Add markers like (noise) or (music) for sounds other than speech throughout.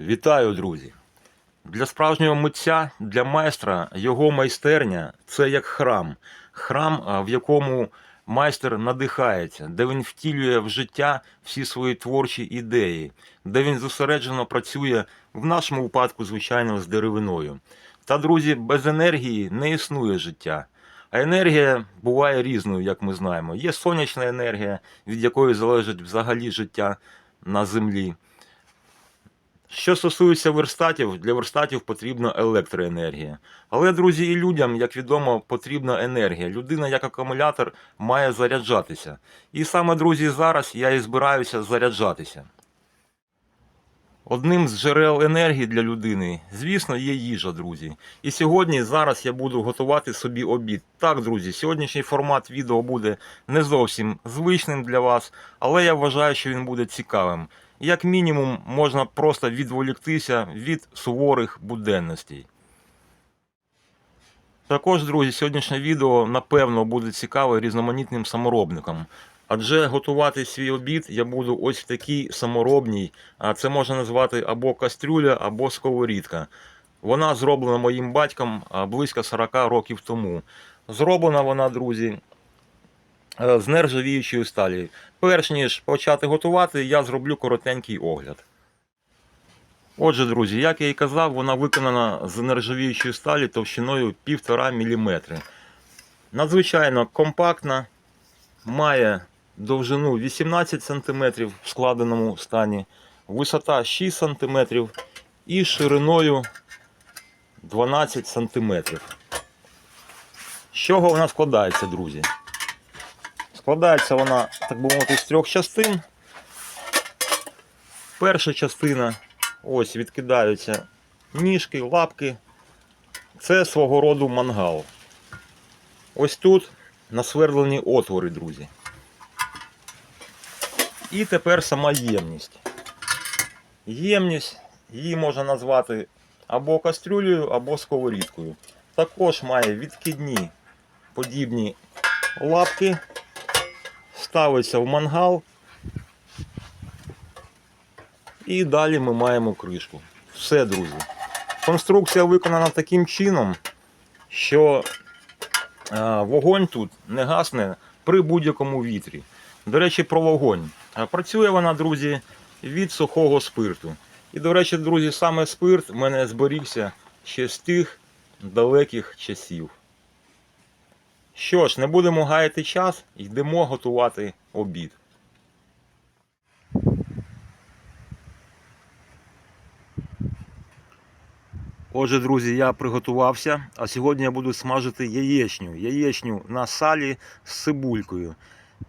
Вітаю, друзі! Для справжнього митця, для майстра, його майстерня це як храм. Храм, в якому майстер надихається, де він втілює в життя всі свої творчі ідеї, де він зосереджено працює, в нашому випадку, звичайно, з деревиною. Та, друзі, без енергії не існує життя. А енергія буває різною, як ми знаємо. Є сонячна енергія, від якої залежить взагалі життя на землі. Що стосується верстатів, для верстатів потрібна електроенергія. Але, друзі, і людям, як відомо, потрібна енергія. Людина, як акумулятор, має заряджатися. І саме, друзі, зараз я і збираюся заряджатися. Одним з джерел енергії для людини, звісно, є їжа, друзі. І сьогодні, зараз я буду готувати собі обід. Так, друзі, сьогоднішній формат відео буде не зовсім звичним для вас, але я вважаю, що він буде цікавим. Як мінімум, можна просто відволіктися від суворих буденностей. Також, друзі, сьогоднішнє відео напевно буде цікаве різноманітним саморобникам. Адже готувати свій обід я буду ось в такій саморобній, а це можна назвати або кастрюля, або сковорідка. Вона зроблена моїм батьком близько 40 років тому. Зроблена вона, друзі, з нержавіючої сталі. Перш ніж почати готувати, я зроблю коротенький огляд. Отже, друзі, як я і казав, вона виконана з нержавіючої сталі товщиною 1,5 мм. Надзвичайно компактна, має довжину 18 см в складеному стані, висота 6 см і шириною 12 см. З чого вона складається, друзі? Складається вона, так би мовити, з трьох частин. Перша частина, ось відкидаються ніжки, лапки. Це свого роду мангал. Ось тут насвердлені отвори, друзі. І тепер сама ємність. Ємність її можна назвати або кастрюлею, або сковорідкою. Також має відкидні подібні лапки, ставиться в мангал. І далі ми маємо кришку. Все, друзі. Конструкція виконана таким чином, що е, вогонь тут не гасне при будь-якому вітрі. До речі, про вогонь. Е, Працює вона, друзі, від сухого спирту. І, до речі, друзі, саме спирт в мене зберігся ще з тих далеких часів. Що ж, не будемо гаяти час, йдемо готувати обід. Отже, друзі, я приготувався, а сьогодні я буду смажити яєчню. Яєчню на салі з цибулькою.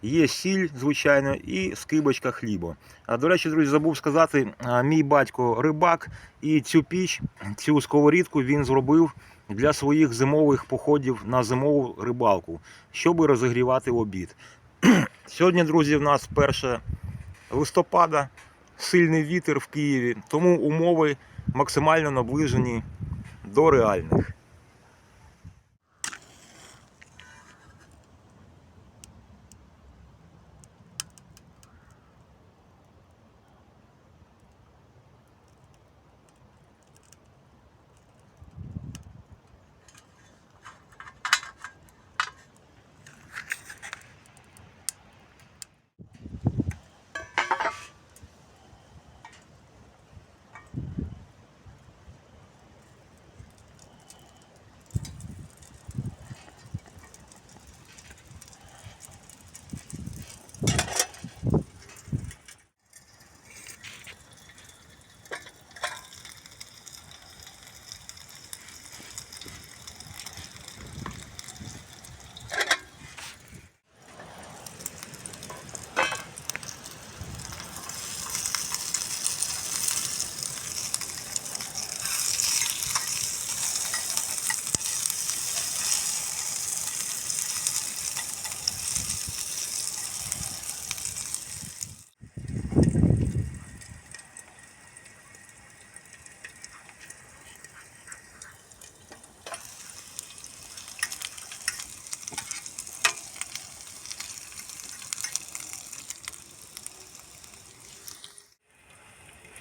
Є сіль, звичайно, і скибочка хліба. А до речі, друзі, забув сказати, мій батько рибак, і цю піч, цю сковорідку він зробив для своїх зимових походів на зимову рибалку, щоб розігрівати обід. (clears throat) Сьогодні, друзі, в нас 1 листопада, сильний вітер в Києві, тому умови максимально наближені до реальних.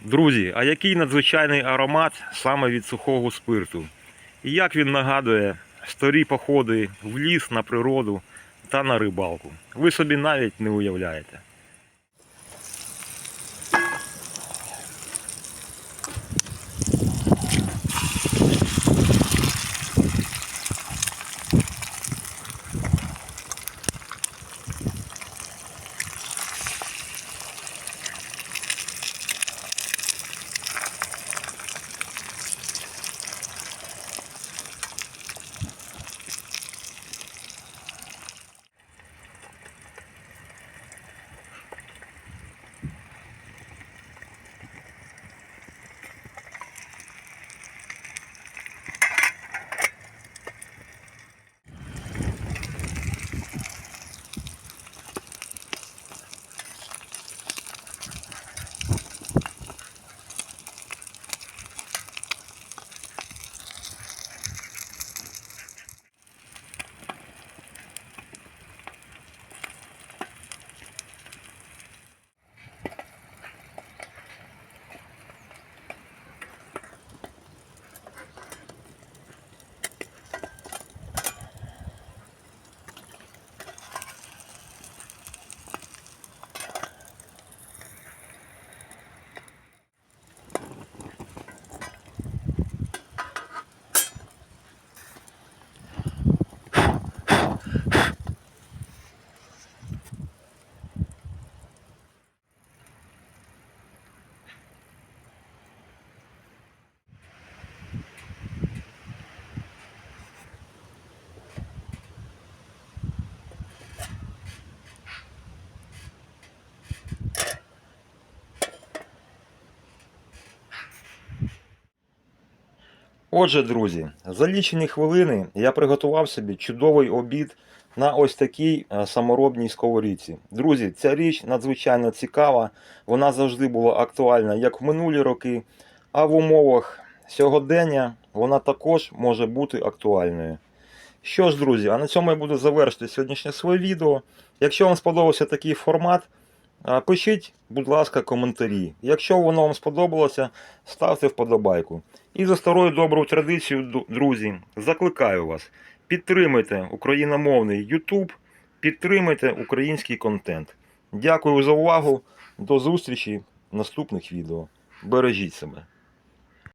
Друзі, а який надзвичайний аромат саме від сухого спирту? І як він нагадує старі походи в ліс, на природу та на рибалку? Ви собі навіть не уявляєте. Отже, друзі, за лічені хвилини я приготував собі чудовий обід на ось такій е, саморобній сковорідці. Друзі, ця річ надзвичайно цікава. Вона завжди була актуальна як в минулі роки, а в умовах сьогодення вона також може бути актуальною. Що ж, друзі, а на цьому я буду завершити сьогоднішнє своє відео. Якщо вам сподобався такий формат, Пишіть, будь ласка, коментарі. Якщо воно вам сподобалося, ставте вподобайку. І за старою доброю традицією, друзі, закликаю вас, підтримайте україномовний YouTube, підтримайте український контент. Дякую за увагу. До зустрічі в наступних відео. Бережіть себе.